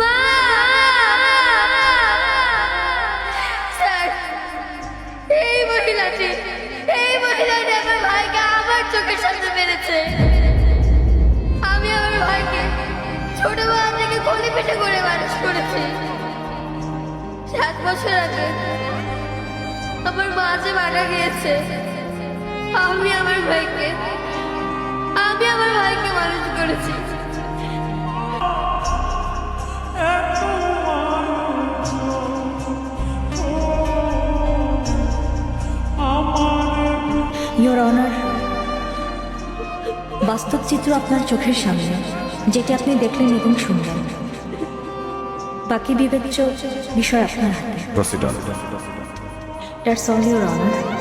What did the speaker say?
মা! স্যার এই মহিলাটি এই মহিলাটি ভাইকে আমার চোখের সামনে মেরেছে। আমি আমার ভাইকে ছোটবেলা থেকে গলি পেটে করে মানুষ করেছি। সাত বছর আগে আমার মা যে মারা গিয়েছে, আমি আমার ভাইকে ইয়োর অনার বাস্তব চিত্র আপনার চোখের সামনে যেটি আপনি দেখলেন এবং শুনলেন। বাকি বিবেচ্য বিষয় আপনার হাতে। That's all your honour